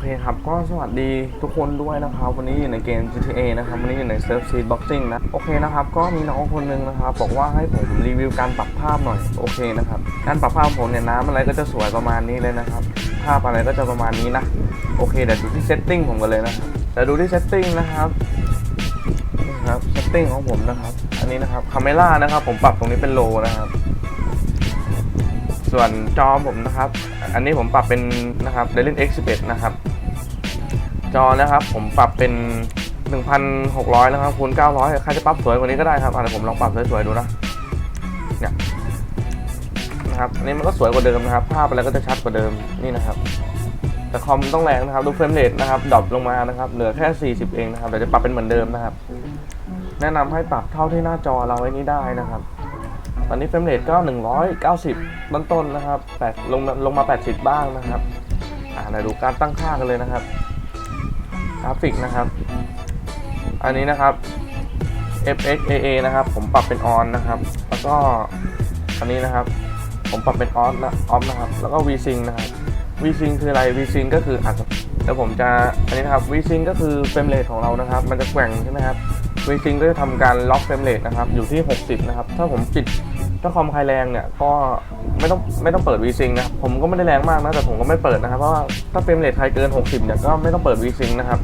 เคครับ ก็สวัสดีทุกคนด้วยนะครับ วันนี้อยู่ในเกม GTA นะครับ วันนี้อยู่ในเซิร์ฟซีบ็อกซิ่งนะ โอเคนะครับ ก็มีน้องคนหนึงนะครับ บอกว่าให้ผมรีวิวการปรับภาพหน่อย โอเคนะครับ การปรับภาพผมเนี่ยน้ำอะไรก็จะสวยประมาณนี้เลยนะครับ ภาพอะไรก็จะประมาณนี้นะ โอเคเดี๋ยวดูที่เซตติ้งผมกันเลยนะเดี๋ยวดูที่เซตติ้งนะครับนี่ครับเซตติ้งของผมนะครับ อันนี้นะครับคาเมล่านะครับ ผมปรับตรงนี้เป็นโลนะครับ ส่วนจอผมนะครับ อันนี้ผมปรับเป็นนะครับ d e l i n X 11 นะครับ จอนะครับ ผมปรับเป็น 1,600 นะครับคูณ900 ใครจะปรับสวยกว่านี้ก็ได้ครับอะเดี๋ยวผมลองปรับสวยๆดูนะเนี่ยนะครับอันนี้มันก็สวยกว่าเดิมนะครับ ภาพอะไรก็จะชัดกว่าเดิมนี่นะครับแต่คอมต้องแรงนะครับดูเฟรมเรทนะครับดรอปลงมานะครับ เหลือแค่ 40 เองนะครับเดี๋ยวจะปรับเป็นเหมือนเดิมนะครับ แนะนำให้ปรับเท่าที่หน้าจอเราไว้นี้ได้นะครับ ตอนนี้เฟรมเรทก็ 190ต้นต้นๆนะครับแปดลงมาลงมา 80 บ้างนะครับ อ่าเดี๋ยวดูการตั้งค่ากันเลยนะครับ กราฟิกนะครับ อันนี้นะครับ FXAA นะครับ ผมปรับเป็นออนนะครับ แล้วก็อันนี้นะครับ ผมปรับเป็นออฟนะออฟนะครับ แล้วก็ VSync นะครับ VSync คืออะไร VSync ก็คืออาจจะเดี๋ยวผมจะอันนี้นะครับ VSync ก็คือเฟรมเรทของเรานะครับ มันจะแกว่งใช่ไหมครับ VSync ก็จะทำการล็อกเฟรมเรทนะครับ อยู่ที่ 60 นะครับ ถ้าผมปิด ถ้าคอมใครแรงเนี่ยก็ไม่ต้องไม่ต้องเปิด VSync นะผมก็ไม่ได้แรงมากนะแต่ผมก็ไม่เปิดนะครับเพราะว่าถ้าเฟรมเรทใครเกิน 60เนี่ยก็ไม่ต้องเปิด VSync นะครับ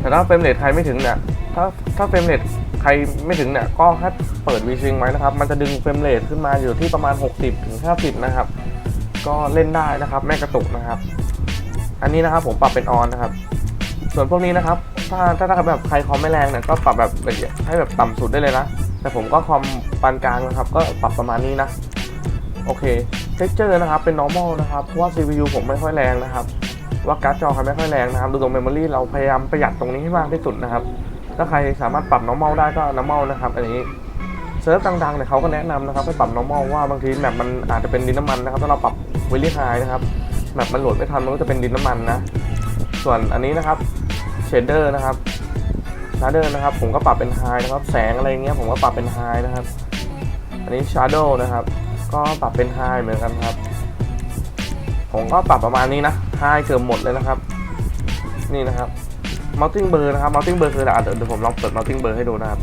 แต่ถ้าเฟรมเรทใครไม่ถึงเนี่ยถ้าถ้าเฟรมเรทใครไม่ถึงเนี่ยก็ให้เปิด VSync ไว้นะครับ มันจะดึงเฟรมเรทขึ้นมาอยู่ที่ประมาณ 60ถึง50 นะครับ ก็เล่นได้นะครับไม่กระตุกนะครับ อันนี้นะครับผมปรับเป็นออนนะครับ ส่วนพวกนี้นะครับ ถ้าถ้าแบบใครคอมไม่แรงเนี่ยก็ปรับแบบละเอียดให้แบบต่ำสุดได้เลยนะ แต่ผมก็คอมปานกลางนะครับ ก็ปรับประมาณนี้นะ โอเคเท็กเจอร์นะครับเป็น normal นะครับ เพราะว่า CPU ผมไม่ค่อยแรงนะครับ ว่าการ์ดจอเขาไม่ค่อยแรงนะครับ ดูตรง memory เราพยายามประหยัดตรงนี้ให้มากที่สุดนะครับ ถ้าใครสามารถปรับ normal ได้ก็ normal นะครับ อันนี้เซิร์ฟดังๆเนี่ยเขาก็แนะนำนะครับให้ปรับ normal ว่าบางทีแมปมันอาจจะเป็นดินน้ำมันนะครับถ้าเราปรับ very high นะครับแมปมันโหลดไม่ทันมันก็จะเป็นดินน้ำมันนะ ส่วนอันนี้นะครับ เชดเดอร์นะครับชาร์เดอร์นะครับ ผมก็ปรับเป็นไฮนะครับ แสงอะไรเงี้ยผมก็ปรับเป็นไฮนะครับ อันนี้ชาร์โดนะครับ ก็ปรับเป็นไฮเหมือนกันครับ ผมก็ปรับประมาณนี้นะไฮเกือบหมดเลยนะครับ นี่นะครับมัลติ n เบอร์นะครับมัลติ n เบอร์คืออะไรเดี๋ยวผมลองเปิดมัลติ n เบอร์ให้ดูนะครับ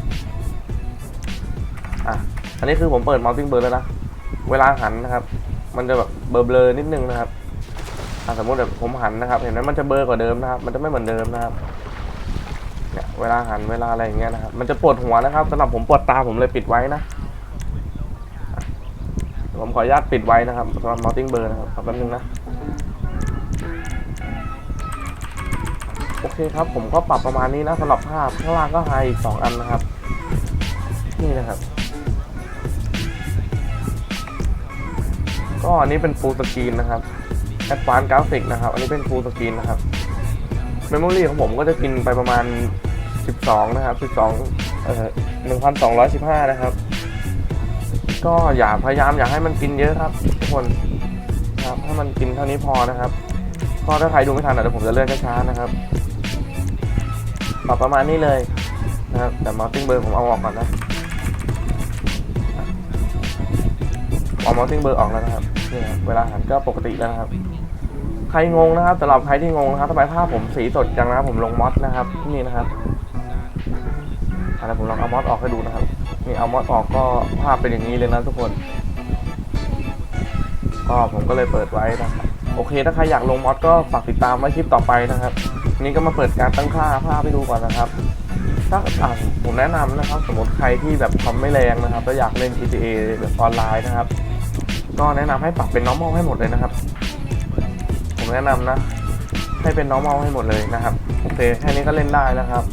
อะอันนี้คือผมเปิดมัลติ n เบอร์แล้วนะ เวลาหันนะครับ มันจะแบบเบลอๆนิดนึงนะครับอะสมมติแบบผมหันนะครับ เห็นไหมมันจะเบลอกว่าเดิมนะครับ มันจะไม่เหมือนเดิมนะครับ เนี่ยเวลาหันเวลาอะไรอย่างเงี้ยนะครับ มันจะปวดหัวนะครับสำหรับผมปวดตาผมเลยปิดไว้นะ ผมขออนุญาตปิดไว้นะครับสำหรับ mounting blur นะครับแป๊บนึงนะ โอเคครับ ผมก็ปรับประมาณนี้นะสำหรับภาพข้างล่างก็ไฮอีกสองอันนะครับ นี่นะครับ ก็อันนี้เป็น full screen นะครับ Advanced Graphic นะครับ อันนี้เป็น full screen นะครับ Memory ของผมก็จะกินไปประมาณ 12 นะครับ 12 เอ่อ1,215 นะครับ ก็อย่าพยายามอย่าให้มันกินเยอะครับทุกคนครับให้มันกินเท่านี้พอนะครับ ก็ถ้าใครดูไม่ทันเดี๋ยวผมจะเลื่อนช้าๆนะครับปรับประมาณนี้เลยนะครับแต่ mounting blur ผมเอาออกก่อนนะเอา mounting blur ออกแล้วนะครับนี่ครับเวลาหันก็ปกติแล้วนะครับ ใครงงนะครับสำหรับใครที่งงนะครับทำไมภาพผมสีสดจังนะครับผมลงมอสนะครับนี่นะครับอะไรผมลองเอามอสออกให้ดูนะครับนี่เอามอสออกก็ภาพเป็นอย่างนี้เลยนะทุกคนก็ผมก็เลยเปิดไว้นะครับโอเค ถ้าใครอยากลงมอสก็ฝากติดตามไว้คลิปต่อไปนะครับนี่ก็มาเปิดการตั้งค่าภาพให้ดูก่อนนะครับถ้าอ่าผมแนะนำนะครับ สมมติใครที่แบบคอมไม่แรงนะครับแล้วอยากเล่น GTA แบบออนไลน์นะครับ ก็แนะนำให้ปรับเป็น normal ให้หมดเลยนะครับ แนะนำนะ ให้เป็น normal ให้หมดเลยนะครับ โอเคแค่นี้ก็เล่นได้นะครับ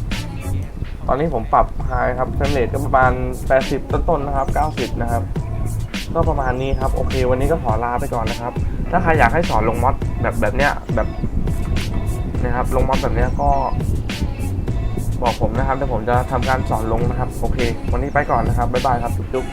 ตอนนี้ผมปรับ high ครับเฟรมเรทก็ประมาณ 80 ต้นๆนะครับ 90 นะครับ ก็ประมาณนี้ครับ โอเค วันนี้ก็ขอลาไปก่อนนะครับ ถ้าใครอยากให้สอนลงมอดแบบแบบเนี้ยแบบนะครับลงมอดแบบเนี้ยก็บอกผมนะครับเดี๋ยวผมจะทำการสอนลงนะครับ โอเค วันนี้ไปก่อนนะครับ บ๊ายบายครับจุ๊บ